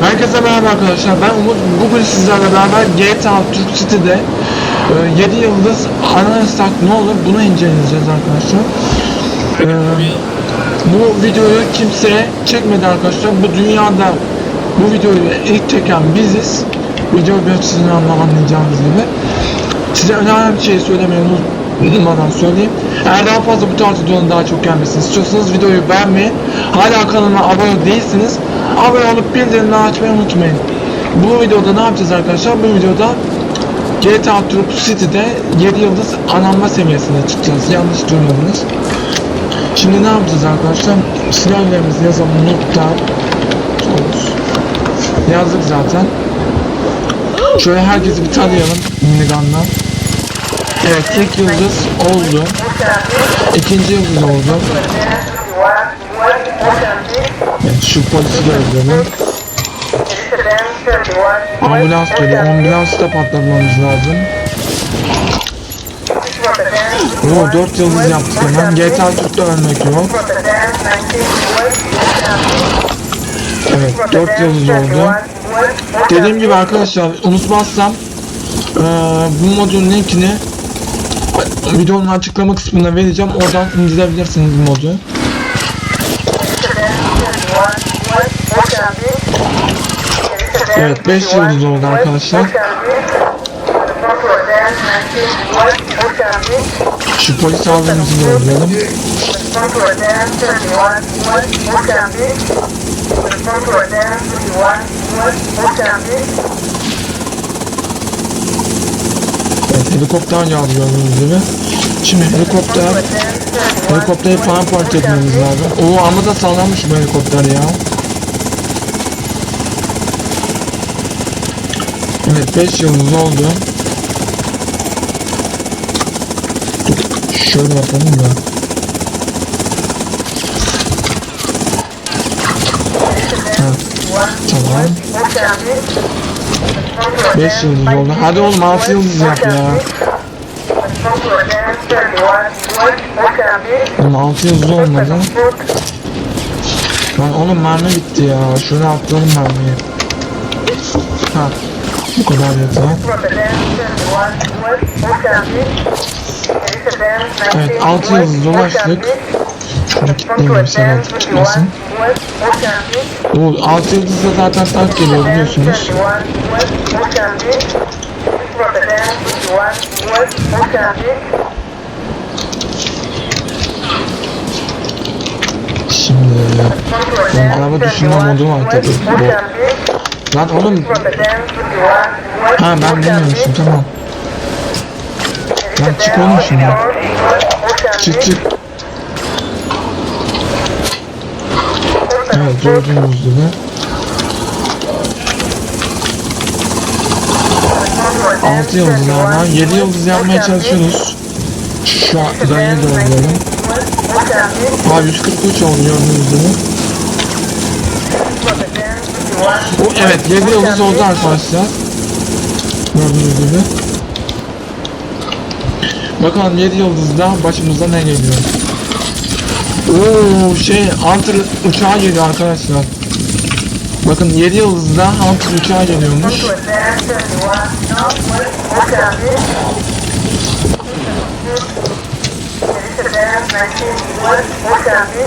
Herkese merhaba arkadaşlar. Ben Umut. Bugün sizlerle beraber GTA Türk City'de e, 7 yıldız anarsak ne olur bunu inceleyeceğiz arkadaşlar. E, bu videoyu kimseye çekmedi arkadaşlar. Bu dünyada bu videoyu ilk çeken biziz. Video sizin anla- anlayacağınız gibi. Size önemli bir şey söylemeyi unutmadan söyleyeyim. Eğer daha fazla bu tarz videonun daha çok gelmesini istiyorsanız videoyu beğenmeyi, hala kanalıma abone değilsiniz, abone olup bildirimleri açmayı unutmayın. Bu videoda ne yapacağız arkadaşlar? Bu videoda GTA Türk City'de 7 yıldız ananma seviyesine çıkacağız. Yanlış duymadınız. Şimdi ne yapacağız arkadaşlar? Silahlarımızı yazalım. Nokta. Yazdık zaten. Şöyle herkesi bir tanıyalım minigun'dan. Evet ilk yıldız oldu. İkinci yıldız oldu. Şu polisi gözleyelim. Ambulans geliyor. Ambulansı da patlatmamız lazım. Oo 4 yıldız yaptık hemen. GTA Türk'te ölmek yok. Evet 4 yıldız oldu. Dediğim gibi arkadaşlar unutmazsam eee, bu modun linkini videonun açıklama kısmına vereceğim. Oradan indirebilirsiniz modu. Evet 5 yıldız oldu arkadaşlar. Şu polis abimizi görelim. Evet helikopter geldi gördüğünüz gibi. Şimdi helikopter helikopteri paramparça etmemiz lazım. Oo ama da sağlanmış bu helikopter ya. Evet 5 yıldız oldu. Şöyle yapalım da. Ha, tamam. 5 yıldız oldu. Hadi oğlum 6 yıldız yap ya. Oğlum 6 yıldız olmadı. Lan oğlum mermi bitti ya. Şöyle atlayalım mermiyi. Ha. Bu kadar yeter. Evet 6 yıldız ulaştık. Şunu kilitleyeyim sen artık çıkmasın. Oo 6 yıldızda zaten tank geliyor biliyorsunuz. Şimdi Oğlum araba düşünme modu var tabii. Bu. Lan oğlum ha ben bilmiyormuşum tamam. Lan çık oğlum şimdi. Çık çık. Evet gördüğünüz gibi. 6 yıldız ama 7 yıldız yapmaya çalışıyoruz. Şu an Ray'ı doğrulayalım. Aa 143 oldu gördüğünüz gibi. O, evet 7 yıldız oldu arkadaşlar. Gördüğünüz gibi. Bakalım 7 yıldızda başımıza ne geliyor. Oo şey Hunter uçağı geliyor arkadaşlar. Bakın 7 yıldızda Hunter uçağı geliyormuş.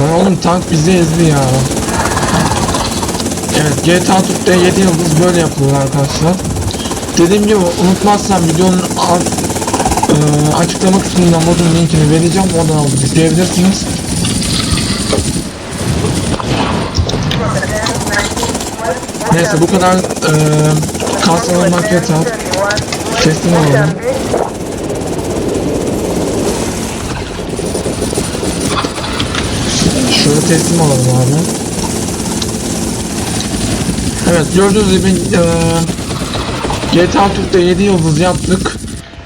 Lan oğlum tank bizi ezdi ya. Evet GTA Türk'te 7 yıldız böyle yapılıyor arkadaşlar. Dediğim gibi unutmazsam videonun alt, e, açıklama kısmında modun linkini vereceğim. Oradan alıp izleyebilirsiniz. Neyse bu kadar e, kas almak yeter. Teslim olalım. Şöyle teslim olalım abi. Evet gördüğünüz gibi eee GTA Türk'te 7 yıldız yaptık.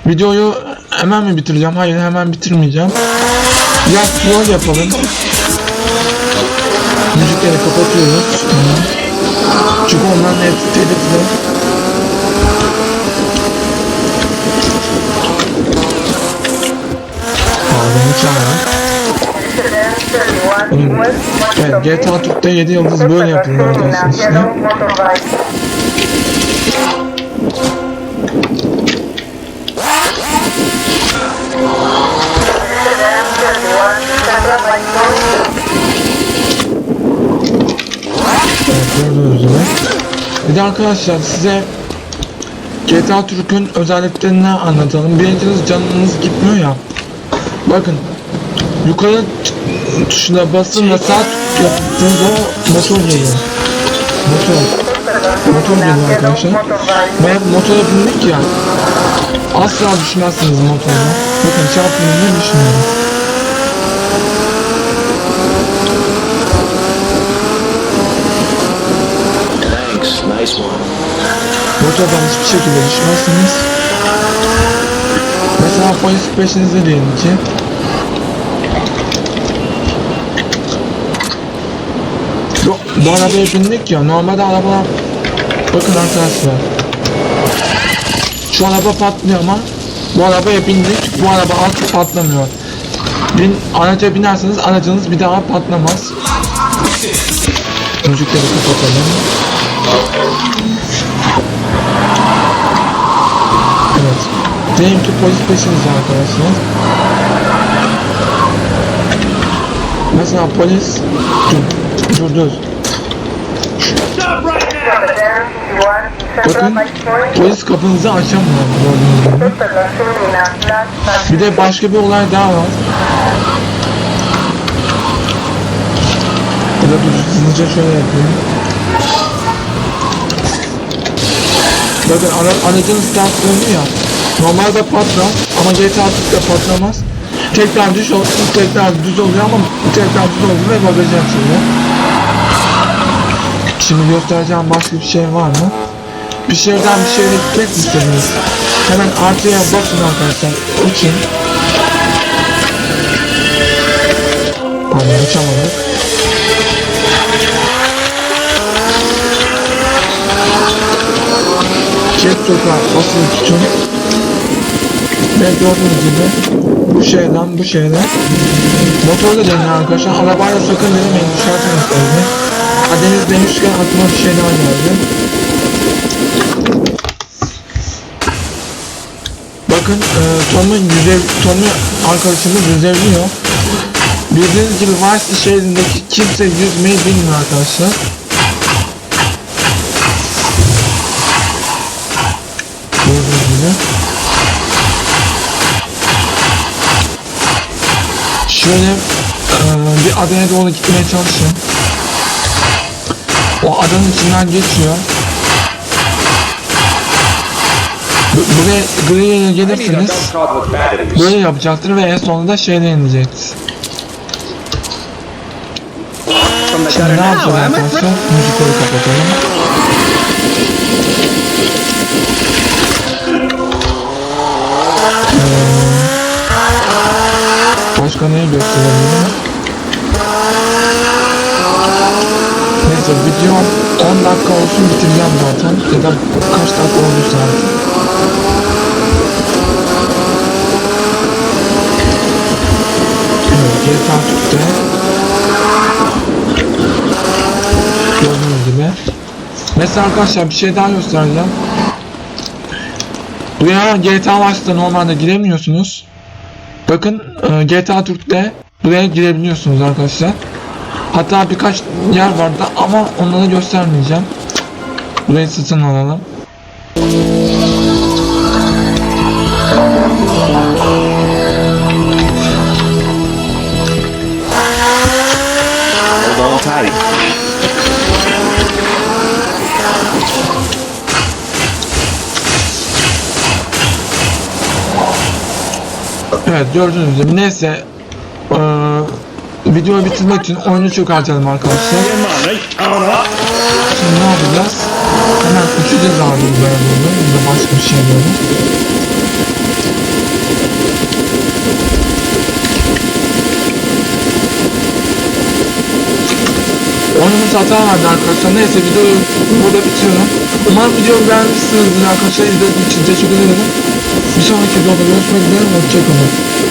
Videoyu hemen mi bitireceğim? Hayır hemen bitirmeyeceğim. Biraz troll yapalım. Müzikleri kapatıyoruz. Çünkü onların hepsi telifli. Ağzını çağırın. Evet, GTA Türk'te 7 yıldız böyle yapılıyor. Evet, gördüğünüz gibi. Bir de arkadaşlar size GTA Türk'ün özelliklerini anlatalım. Birinciniz canınız gitmiyor ya. Bakın yukarı tuşuna basın ve sağ yaptığınızda motor geliyor. Motor. Motor geliyor arkadaşlar. Ve motora bindik ya. Asla düşmezsiniz motorla. Bakın çarptığınızda düşmüyor. Thanks, nice one. Motordan hiçbir şekilde düşmezsiniz. Mesela polis peşinizde diyelim ki. Bu, arabaya bindik ya normalde arabalar bakın arkadaşlar şu araba patlıyor ama bu arabaya bindik bu araba artık patlamıyor bin, araca binerseniz aracınız bir daha patlamaz müzikleri kapatalım Evet. Diyelim ki polis peşinizde arkadaşlar. Mesela polis dur dur dur. Bakın polis kapınızı açamıyor. Bir de başka bir olay daha var. Ya dur hızlıca şöyle yapayım. Bakın ara, aracın start döndü ya. Normalde patlar ama GTA 4'te patlamaz. Tekrar düz tekrar düz oluyor ama tekrar düz oldu ve bakacağım şimdi. Şimdi göstereceğim başka bir şey var mı? Bir şehirden bir şehre gitmek mi istediniz? Hemen artıya basın arkadaşlar. Uçun. Pardon uçamadık. Jet sokağa basılı tutun. Ve gördüğünüz gibi bu şeyden bu şeyden motorla deneyin arkadaşlar. Arabayla sakın denemeyin düşerseniz tabii. Ha, Deniz demişken aklıma bir şey daha geldi. Bakın e, Tom'un yüzev, Tom'u arkadaşımız yüzevliyor. Bildiğiniz gibi Vice şehrindeki kimse yüzmeyi bilmiyor arkadaşlar. Gördüğünüz gibi. Şöyle eee, bir adaya doğru gitmeye çalışın. O adanın içinden geçiyor. Bu- Buraya griye gelirsiniz. Böyle yapacaktır ve en sonunda şeyle ineceksiniz. Şimdi ne yapacağız arkadaşlar? Müzikleri kapatalım. Başka neyi gösterebilirim? Neyse video 10 dakika olsun bitireceğim zaten. Ya da kaç dakika olursa artık. Evet, GTA Türk'te Gördüğünüz gibi Mesela arkadaşlar bir şey daha göstereceğim Buraya GTA Vice'da normalde giremiyorsunuz Bakın e, GTA Türk'te buraya girebiliyorsunuz arkadaşlar. Hatta birkaç yer vardı ama onları göstermeyeceğim. Burayı satın alalım. Tight. Evet gördüğünüz gibi neyse videoyu bitirmek için oyunu çok harcadım arkadaşlar. Şimdi ne yapacağız? Hemen uçacağız abi böyle böyle. Burada başka bir şey böyle. Oyunumuz hata verdi arkadaşlar. Neyse videoyu burada bitiriyorum. Umarım videoyu beğenmişsinizdir arkadaşlar. İzlediğiniz için teşekkür ederim. Bir sonraki videoda görüşmek üzere. Hoşçakalın.